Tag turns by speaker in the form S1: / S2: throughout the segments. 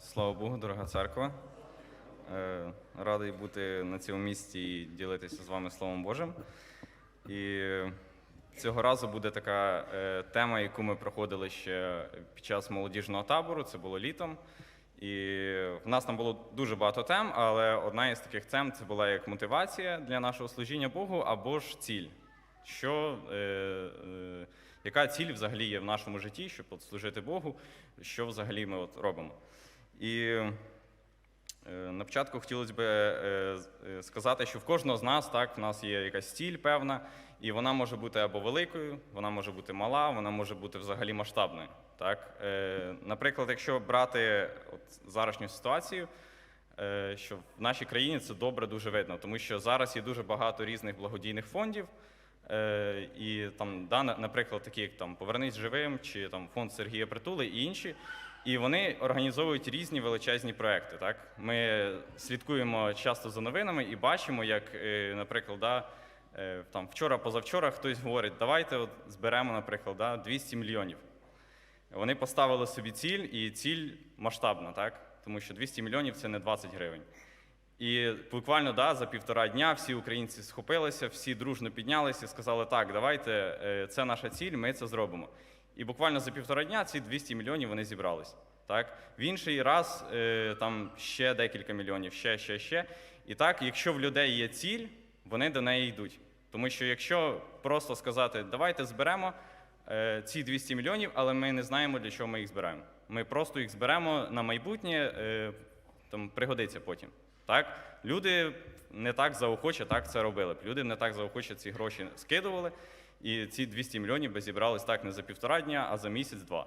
S1: Слава Богу, дорога церква. Е, Радий бути на цьому місці і ділитися з вами Словом Божим. І цього разу буде така е, тема, яку ми проходили ще під час молодіжного табору, це було літом. І в нас там було дуже багато тем, але одна із таких тем це була як мотивація для нашого служіння Богу або ж ціль. Що, е, е, яка ціль взагалі є в нашому житті, щоб от служити Богу, що взагалі ми от робимо. І е, на початку хотілося б е, е, сказати, що в кожного з нас так, в нас є якась ціль певна, і вона може бути або великою, вона може бути мала, вона може бути взагалі масштабною. Так? Наприклад, якщо брати от зарашню ситуацію, що в нашій країні це добре дуже видно, тому що зараз є дуже багато різних благодійних фондів. І там, да, наприклад, такі як там Повернись живим чи там фонд Сергія Притули і інші. І вони організовують різні величезні проекти. Так? Ми слідкуємо часто за новинами і бачимо, як, е, наприклад, да, е, там, вчора, позавчора хтось говорить, давайте от зберемо, наприклад, да, 200 мільйонів. Вони поставили собі ціль, і ціль масштабна, так? тому що 200 мільйонів це не 20 гривень. І буквально да, за півтора дня всі українці схопилися, всі дружно піднялися і сказали, так, давайте, е, це наша ціль, ми це зробимо. І буквально за півтора дня ці 200 мільйонів вони зібрались. Так? В інший раз е, там ще декілька мільйонів, ще, ще, ще. І так, якщо в людей є ціль, вони до неї йдуть. Тому що якщо просто сказати, давайте зберемо е, ці 200 мільйонів, але ми не знаємо, для чого ми їх збираємо. Ми просто їх зберемо на майбутнє, е, там пригодиться потім. Так? Люди не так заохоче так це робили. б. Люди не так заохоче ці гроші скидували, і ці 200 мільйонів би зібрались так не за півтора дня, а за місяць-два.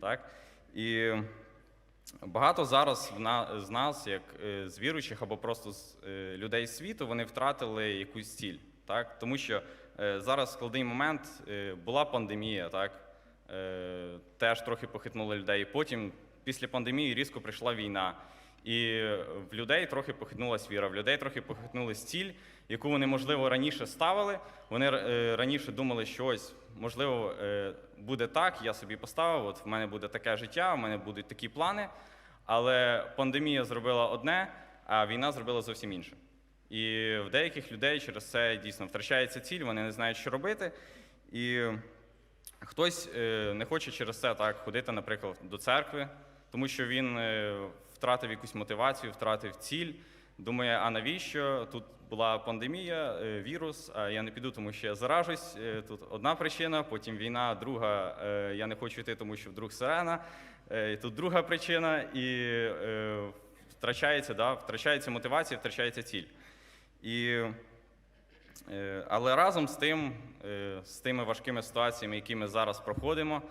S1: Так? І багато зараз з нас, як е, з віруючих або просто з е, людей світу, вони втратили якусь ціль. Так? Тому що е, зараз складний момент була пандемія, так? Теж трохи похитнули людей. Потім, після пандемії, різко прийшла війна. І в людей трохи похитнулася віра, в людей трохи похитнулась ціль, яку вони, можливо, раніше ставили. Вони е, раніше думали, що ось, можливо, е, буде так, я собі поставив, от в мене буде таке життя, в мене будуть такі плани. Але пандемія зробила одне, а війна зробила зовсім інше. І в деяких людей через це дійсно втрачається ціль, вони не знають, що робити. І Хтось е, не хоче через це так ходити, наприклад, до церкви, тому що він втратив якусь мотивацію, втратив ціль. Думає, а навіщо? Тут була пандемія, е, вірус, а я не піду, тому що я заражусь. Е, Тут одна причина, потім війна, друга, е, я не хочу йти, тому що вдруг сирена. Тут друга причина, і втрачається, да, втрачається мотивація, втрачається ціль. І Але разом з тим, з тими важкими ситуаціями, які ми зараз проходимо,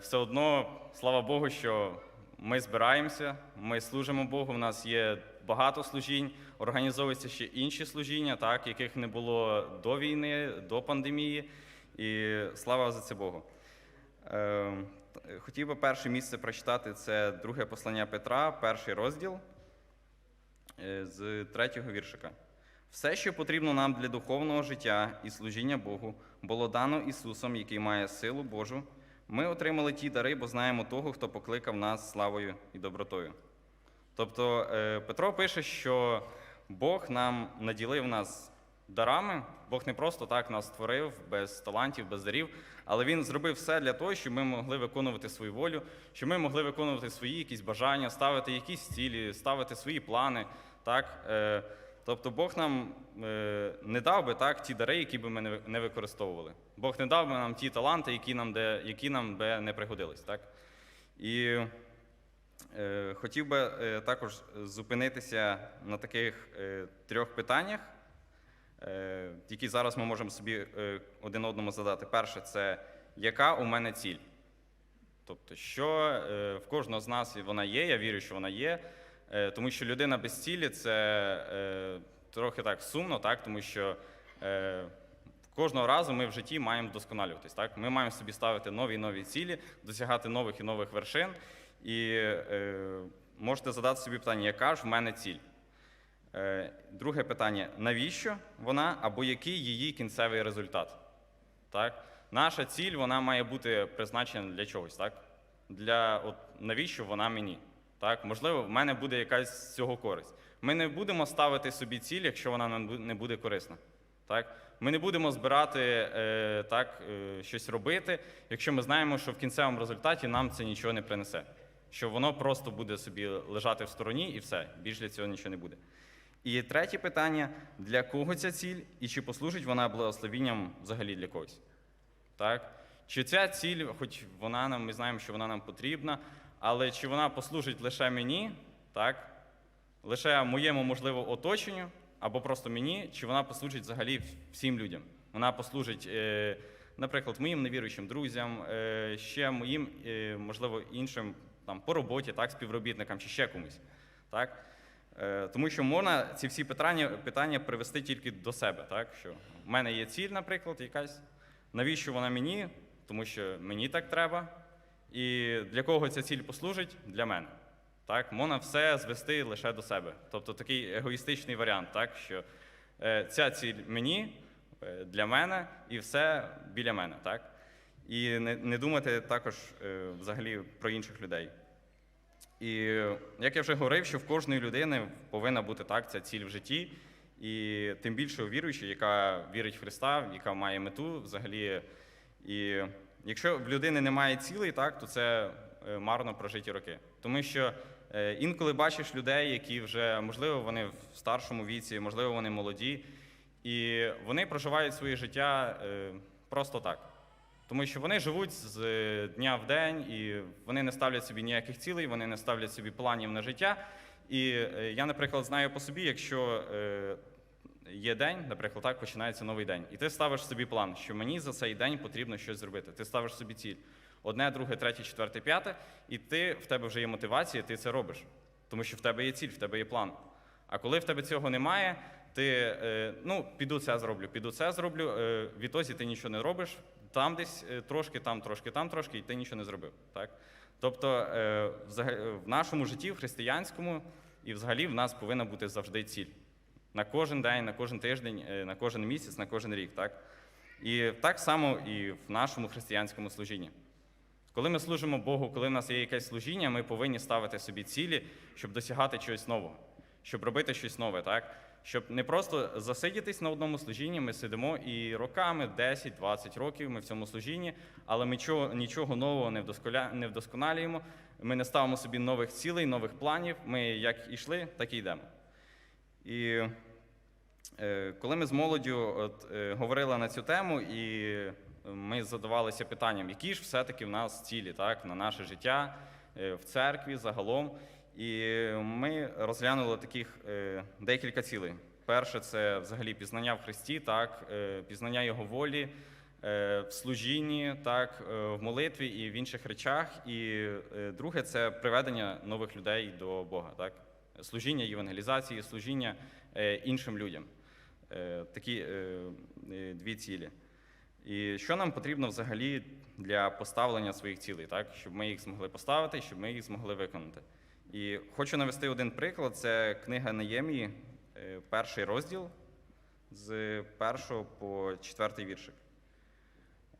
S1: все одно, слава Богу, що ми збираємося, ми служимо Богу. У нас є багато служінь, організовуються ще інші служіння, так, яких не було до війни, до пандемії. І слава за це Богу. Е, Хотів би перше місце прочитати це друге послання Петра, перший розділ е, з третього віршика. Все, що потрібно нам для духовного життя і служіння Богу, було дано Ісусом, який має силу Божу. Ми отримали ті дари, бо знаємо того, хто покликав нас славою і добротою. Тобто е, Петро пише, що Бог нам наділив нас дарами, Бог не просто так нас створив без талантів, без дарів, але Він зробив все для того, щоб ми могли виконувати свою волю, щоб ми могли виконувати свої якісь бажання, ставити якісь цілі, ставити свої плани. Так? Е, Тобто Бог нам е, не дав би так ті дари, які би ми не використовували. Бог не дав би нам ті таланти, які нам, де, які нам би не пригодились. Так? І Хотів би е, також зупинитися на таких е, трьох питаннях, е, які зараз ми можемо собі е, один одному задати. Перше, це яка у мене ціль? Тобто, що е, в кожного з нас вона є, я вірю, що вона є, е, тому що людина без цілі це е, трохи так сумно, так? тому що е, кожного разу ми в житті маємо вдосконалюватись. Так? Ми маємо собі ставити нові і нові цілі, досягати нових і нових вершин. І е, можете задати собі питання, яка ж в мене ціль? Е, друге питання: навіщо вона або який її кінцевий результат? Так? Наша ціль вона має бути призначена для чогось, так? Для от, навіщо вона мені? Так, можливо, в мене буде якась з цього користь. Ми не будемо ставити собі ціль, якщо вона не буде корисна. Так? Ми не будемо збирати е, так, е, щось робити, якщо ми знаємо, що в кінцевому результаті нам це нічого не принесе. Що воно просто буде собі лежати в стороні і все. Більш для цього нічого не буде. І третє питання: для кого ця ціль і чи послужить вона благословінням взагалі для когось? Так? Чи ця ціль, хоч вона нам, ми знаємо, що вона нам потрібна, але чи вона послужить лише мені, так? лише моєму, можливо, оточенню, або просто мені, чи вона послужить взагалі всім людям? Вона послужить, е, наприклад, моїм невіруючим друзям, е, ще моїм, е, можливо, іншим там, по роботі, так, співробітникам, чи ще комусь. Так? Е, Тому що можна ці всі питання, питання привести тільки до себе. Так? Що в мене є ціль, наприклад, якась. Навіщо вона мені? Тому що мені так треба. І для кого ця ціль послужить? Для мене. Так? Можна все звести лише до себе. Тобто такий егоїстичний варіант, так? що е, ця ціль мені, е, для мене і все біля мене. Так? І не, не думати також е, взагалі про інших людей. І як я вже говорив, що в кожної людини повинна бути так ця ціль в житті, і тим більше у віруючій, яка вірить в Христа, яка має мету взагалі. І якщо в людини немає цілей, так, то це е, марно прожиті роки. Тому що е, інколи бачиш людей, які вже, можливо, вони в старшому віці, можливо, вони молоді, і вони проживають своє життя просто так. Тому що вони живуть з е, дня в день, і вони не ставлять собі ніяких цілей, вони не ставлять собі планів на життя. І е, я, наприклад, знаю по собі, якщо е, є день, наприклад, так починається новий день, і ти ставиш собі план, що мені за цей день потрібно щось зробити. Ти ставиш собі ціль. Одне, друге, третє, четверте, п'яте, і ти в тебе вже є мотивація, ти це робиш. Тому що в тебе є ціль, в тебе є план. А коли в тебе цього немає, ти е, ну, піду це зроблю, піду це зроблю. Е, відтоді ти нічого не робиш, там десь е, трошки, там трошки, там трошки, і ти нічого не зробив. Так? Тобто в нашому житті, в християнському, і взагалі в нас повинна бути завжди ціль. На кожен день, на кожен тиждень, на кожен місяць, на кожен рік. Так? І так само і в нашому християнському служінні. Коли ми служимо Богу, коли в нас є якесь служіння, ми повинні ставити собі цілі, щоб досягати чогось нового, щоб робити щось нове, так? Щоб не просто засидітись на одному служінні, ми сидимо і роками, 10-20 років ми в цьому служінні, але ми нічого, нічого нового не, вдосколя... не вдосконалюємо, ми не ставимо собі нових цілей, нових планів. Ми як йшли, так і йдемо. І Е, Коли ми з молоддю от, е, говорили на цю тему, і ми задавалися питанням, які ж все-таки в нас цілі так, на наше життя е, в церкві загалом. І ми розглянули таких е, декілька цілей. Перше це взагалі пізнання в Христі, так, е, пізнання Його волі, е, в служінні, так, в молитві і в інших речах. І друге це приведення нових людей до Бога, так, служіння євангелізації, служіння іншим людям. Такі дві цілі. І що нам потрібно взагалі для поставлення своїх цілей, так? щоб ми їх змогли поставити, щоб ми їх змогли виконати. І хочу навести один приклад: це книга Неємії, е, перший розділ з першого по четвертий віршик.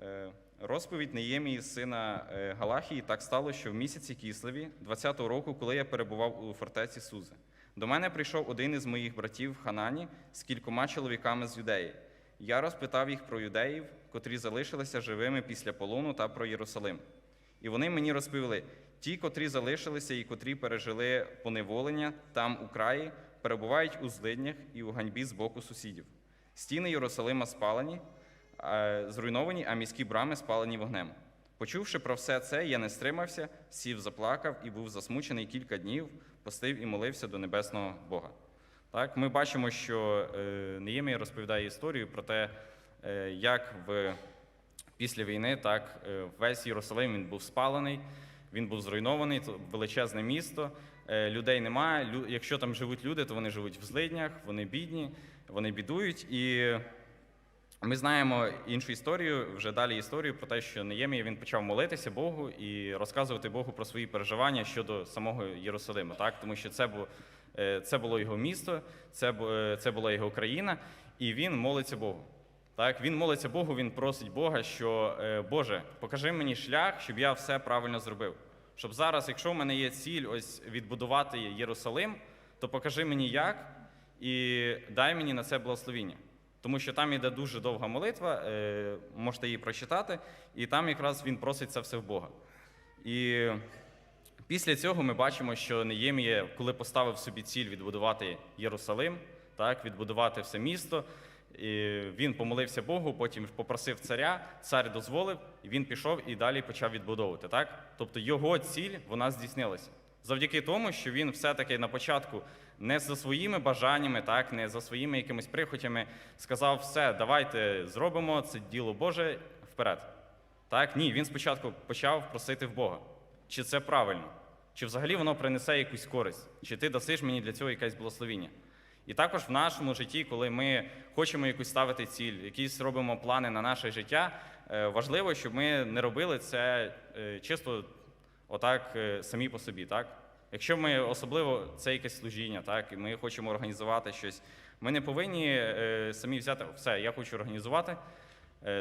S1: Е, Розповідь Неємії, сина е, Галахії, так стало, що в місяці Кислеві, 20-го року, коли я перебував у фортеці Сузи, до мене прийшов один із моїх братів Ханані з кількома чоловіками з юдеї. Я розпитав їх про юдеїв, котрі залишилися живими після полону та про Єрусалим. І вони мені розповіли: ті, котрі залишилися і котрі пережили поневолення там у краї, перебувають у злиднях і у ганьбі з боку сусідів. Стіни Єрусалима спалені, е, зруйновані, а міські брами спалені вогнем. Почувши про все це, я не стримався, сів, заплакав і був засмучений кілька днів, постив і молився до небесного Бога. Так, ми бачимо, що е, Неємія розповідає історію про те, е, як в, після війни так, весь Єрусалим він був спалений, він був зруйнований, то величезне місто, е, людей немає. Якщо там живуть люди, то вони живуть в злиднях, вони бідні, вони бідують. І ми знаємо іншу історію, вже далі історію про те, що Неємія він почав молитися Богу і розказувати Богу про свої переживання щодо самого Єрусалима, так? тому що це було, е, це було його місто, це, е, це була його країна, і він молиться Богу. Так, він молиться Богу, він просить Бога, що е, Боже, покажи мені шлях, щоб я все правильно зробив. Щоб зараз, якщо в мене є ціль ось відбудувати Єрусалим, то покажи мені як і дай мені на це благословіння. Тому що там іде дуже довга молитва, е, можете її прочитати, і там якраз він просить це все в Бога. І після цього ми бачимо, що Неємія, коли поставив собі ціль відбудувати Єрусалим, так, відбудувати все місто, і він помолився Богу, потім попросив царя, цар дозволив, і він пішов і далі почав відбудовувати. Так? Тобто його ціль вона здійснилася. Завдяки тому, що він все-таки на початку не за своїми бажаннями, так, не за своїми якимись прихотями сказав, все, давайте зробимо це діло Боже вперед. Так, ні, він спочатку почав просити в Бога. Чи це правильно? Чи взагалі воно принесе якусь користь? Чи ти дасиш мені для цього якесь благословіння? І також в нашому житті, коли ми хочемо якусь ставити ціль, якісь робимо плани на наше життя, е, важливо, щоб ми не робили це е, чисто отак е, самі по собі. Так? Якщо ми особливо це якесь служіння, так, і ми хочемо організувати щось, ми не повинні самі взяти все, я хочу організувати,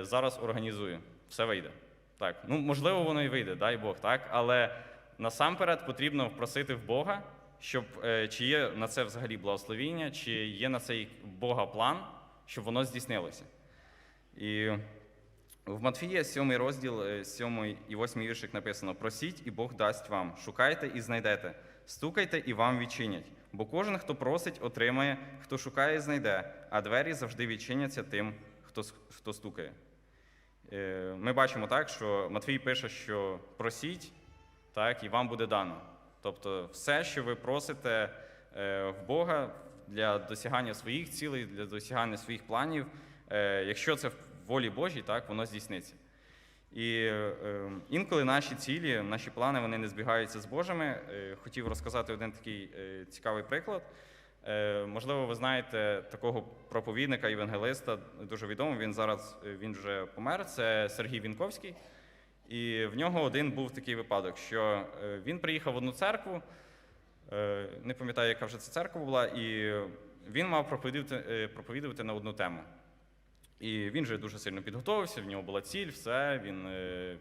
S1: зараз організую, все вийде. Так, ну можливо, воно і вийде, дай Бог, так. Але насамперед потрібно просити в Бога, щоб е, чи є на це взагалі благословіння, чи є на цей Бога план, щоб воно здійснилося. І в Матфія, 7 розділ, е, 7 і 8 віршик написано: Просіть, і Бог дасть вам, шукайте і знайдете, стукайте і вам відчинять. Бо кожен, хто просить, отримає, хто шукає, знайде, а двері завжди відчиняться тим, хто, хто стукає. Е, Ми бачимо так, що Матвій пише, що просіть, так, і вам буде дано. Тобто, все, що ви просите е, в Бога для досягання своїх цілей, для досягання своїх планів, е, якщо це в волі Божій, так, воно здійсниться. І е, інколи наші цілі, наші плани вони не збігаються з Божими. Хотів розказати один такий цікавий приклад. Можливо, ви знаєте такого проповідника, євангелиста, дуже відомий. Він зараз він вже помер. Це Сергій Вінковський. І в нього один був такий випадок, що е, він приїхав в одну церкву, е, не пам'ятаю, яка вже це церква була, і він мав проповідувати, е, проповідувати на одну тему. І він же дуже сильно підготовився, в нього була ціль, все, він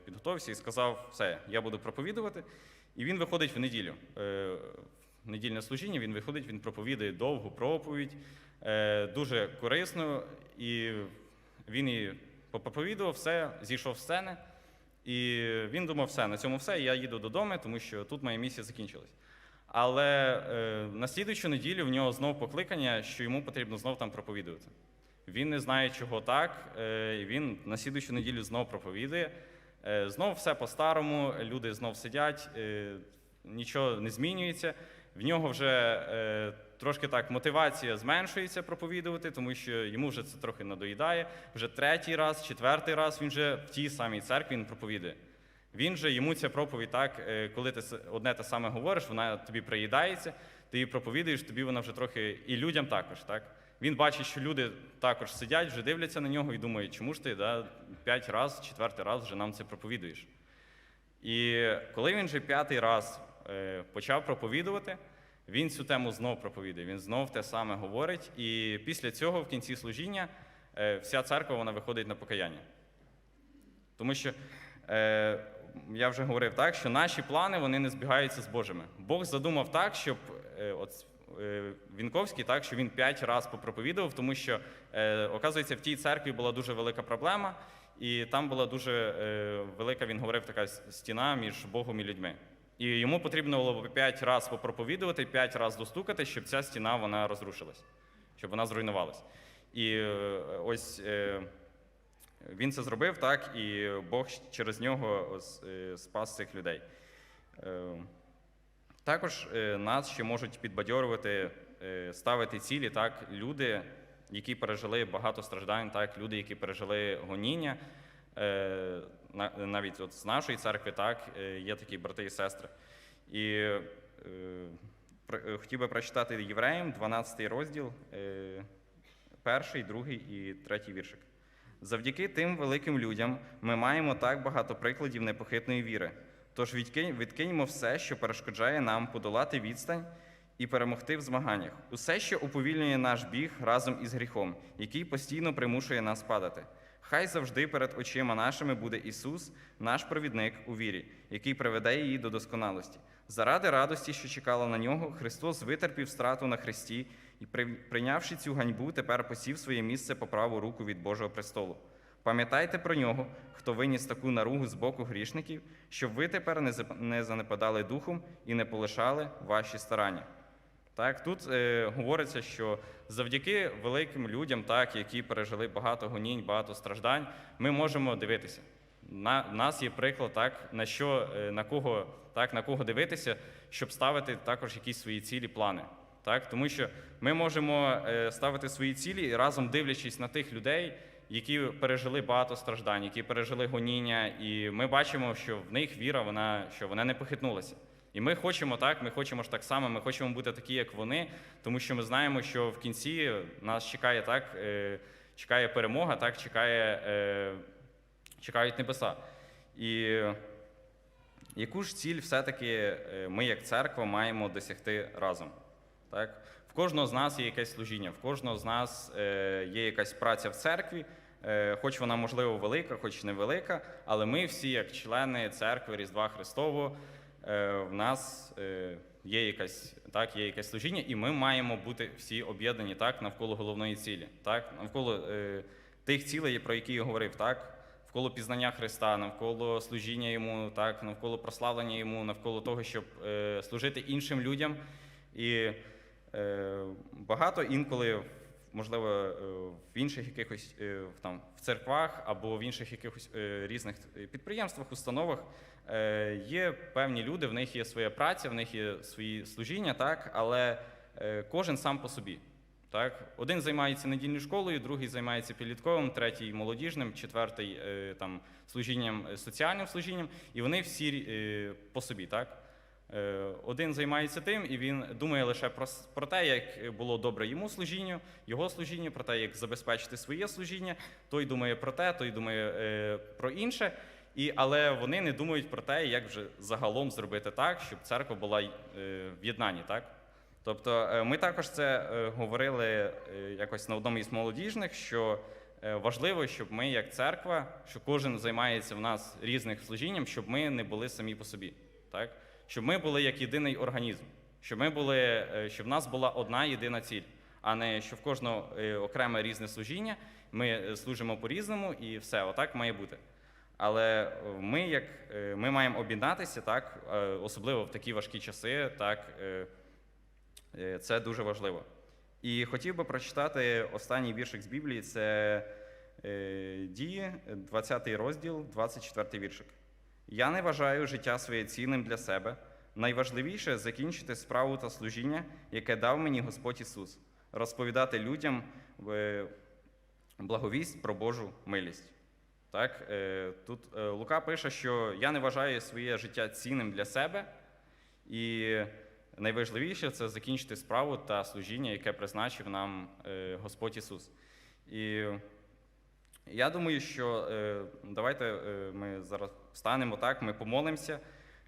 S1: підготовився і сказав, все, я буду проповідувати. І він виходить в неділю. В недільне служіння він виходить, він проповідує довгу проповідь, дуже корисно. І він і попроповідував все, зійшов з сцени. І він думав, все, на цьому все, я їду додому, тому що тут моя місія закінчилась. Але е, на слідуючу неділю в нього знов покликання, що йому потрібно знов там проповідувати. Він не знає, чого так. е, і Він на слідуючу неділю знов проповідує. Е, Знов все по-старому, люди знов сидять, е, нічого не змінюється. В нього вже е, трошки так мотивація зменшується проповідувати, тому що йому вже це трохи надоїдає. Вже третій раз, четвертий раз він вже в тій самій церкві він проповідує. Він же йому ця проповідь так, е, коли ти одне те саме говориш, вона тобі приїдається, ти її проповідуєш, тобі вона вже трохи і людям також. Так? Він бачить, що люди також сидять, вже дивляться на нього і думають, чому ж ти да, п'ять разів, четвертий раз вже нам це проповідуєш. І коли він вже п'ятий раз почав проповідувати, він цю тему знов проповідує, він знов те саме говорить. І після цього, в кінці служіння, е, вся церква вона виходить на покаяння. Тому що е, я вже говорив так, що наші плани вони не збігаються з Божими. Бог задумав так, щоб е, от, е, Вінковський, так, що він п'ять разів попроповідував, тому що, е, оказується, в тій церкві була дуже велика проблема, і там була дуже е, велика, він говорив, така стіна між Богом і людьми. І йому потрібно було п'ять разів попроповідувати, п'ять разів достукати, щоб ця стіна вона розрушилась, щоб вона зруйнувалась. І е, ось. Е, він це зробив так, і Бог через нього е, спас цих людей. Також нас ще можуть підбадьорювати, ставити цілі, так, люди, які пережили багато страждань, так, люди, які пережили гоніння. На- Навіть от з нашої церкви так, е, є такі брати і сестри. І е, е, хотів би прочитати Євреям, 12 розділ, перший, другий і третій віршик. Завдяки тим великим людям ми маємо так багато прикладів непохитної віри. Тож відкинь- відкиньмо все, що перешкоджає нам подолати відстань і перемогти в змаганнях, усе, що уповільнює наш біг разом із гріхом, який постійно примушує нас падати. Хай завжди перед очима нашими буде Ісус, наш провідник у вірі, який приведе її до досконалості. Заради радості, що чекала на нього, Христос витерпів страту на хресті і, при- прийнявши цю ганьбу, тепер посів своє місце по праву руку від Божого престолу. Пам'ятайте про нього, хто виніс таку наругу з боку грішників, щоб ви тепер не занепадали духом і не полишали ваші старання. Так, тут е, говориться, що завдяки великим людям, так, які пережили багато гонінь, багато страждань, ми можемо дивитися. На нас є приклад, так, на що е, на кого, так, на кого дивитися, щоб ставити також якісь свої цілі, плани. Так, тому що ми можемо е, ставити свої цілі разом дивлячись на тих людей, які пережили багато страждань, які пережили гоніння, і ми бачимо, що в них віра, вона що вона не похитнулася. І ми хочемо так, ми хочемо ж так само, ми хочемо бути такі, як вони, тому що ми знаємо, що в кінці нас чекає так, е, чекає перемога, так, чекає, е, чекають небеса. І яку ж ціль все-таки е, ми, як церква, маємо досягти разом? Так? В кожного з нас є якесь служіння, в кожного з нас є якась праця в церкві, хоч вона, можливо, велика, хоч невелика, але ми всі, як члени церкви Різдва Христового, в нас е, є якась, так, є якесь служіння, і ми маємо бути всі об'єднані так, навколо головної цілі, так, навколо е, тих цілей, про які я говорив, так, навколо пізнання Христа, навколо служіння йому, так, навколо прославлення йому, навколо того, щоб е, служити іншим людям. І е, багато інколи, можливо, е, в інших якихось е, там, в церквах або в інших якихось е, різних підприємствах, установах є певні люди, в них є своя праця, в них є свої служіння, так, але кожен сам по собі. Так? Один займається недільною школою, другий займається підлітковим, третій молодіжним, четвертий там, служінням, соціальним служінням, і вони всі по собі. Так? Е, Один займається тим, і він думає лише про, про те, як було добре йому служінню, його служінню, про те, як забезпечити своє служіння. Той думає про те, той думає е, про інше. І, але вони не думають про те, як вже загалом зробити так, щоб церква була е, в єднанні. Так? Тобто е, ми також це е, говорили е, якось на одному із молодіжних, що е, важливо, щоб ми, як церква, що кожен займається в нас різним служінням, щоб ми не були самі по собі. Так? Щоб ми були як єдиний організм, щоб ми були, е, щоб в нас була одна єдина ціль, а не що в кожного е, окреме різне служіння, ми е, служимо по-різному і все, отак має бути. Але ми, як ми маємо об'єднатися, так, особливо в такі важкі часи, так. Це дуже важливо. І хотів би прочитати останній віршик з Біблії це дії, 20 розділ, 24 віршик. Я не вважаю життя своє цінним для себе. Найважливіше закінчити справу та служіння, яке дав мені Господь Ісус, розповідати людям е, благовість про Божу милість. Так, е, тут е, Лука пише, що я не вважаю своє життя цінним для себе, і найважливіше це закінчити справу та служіння, яке призначив нам Господь Ісус. І я думаю, що е, давайте е, ми зараз встанемо так, ми помолимося,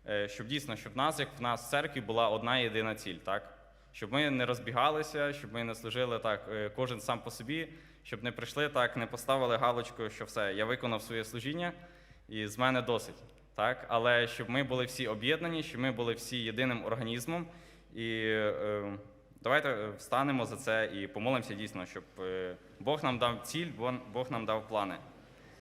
S1: е, щоб дійсно, щоб в нас, як в нас в церкві, була одна єдина ціль, так? Щоб ми не розбігалися, щоб ми не служили так, кожен сам по собі, щоб не прийшли так, не поставили галочку, що все, я виконав своє служіння, і з мене досить. Так? Але щоб ми були всі об'єднані, щоб ми були всі єдиним організмом. І давайте е, встанемо за це і помолимося дійсно, щоб е, Бог нам дав ціль, Бог- Бог нам дав плани.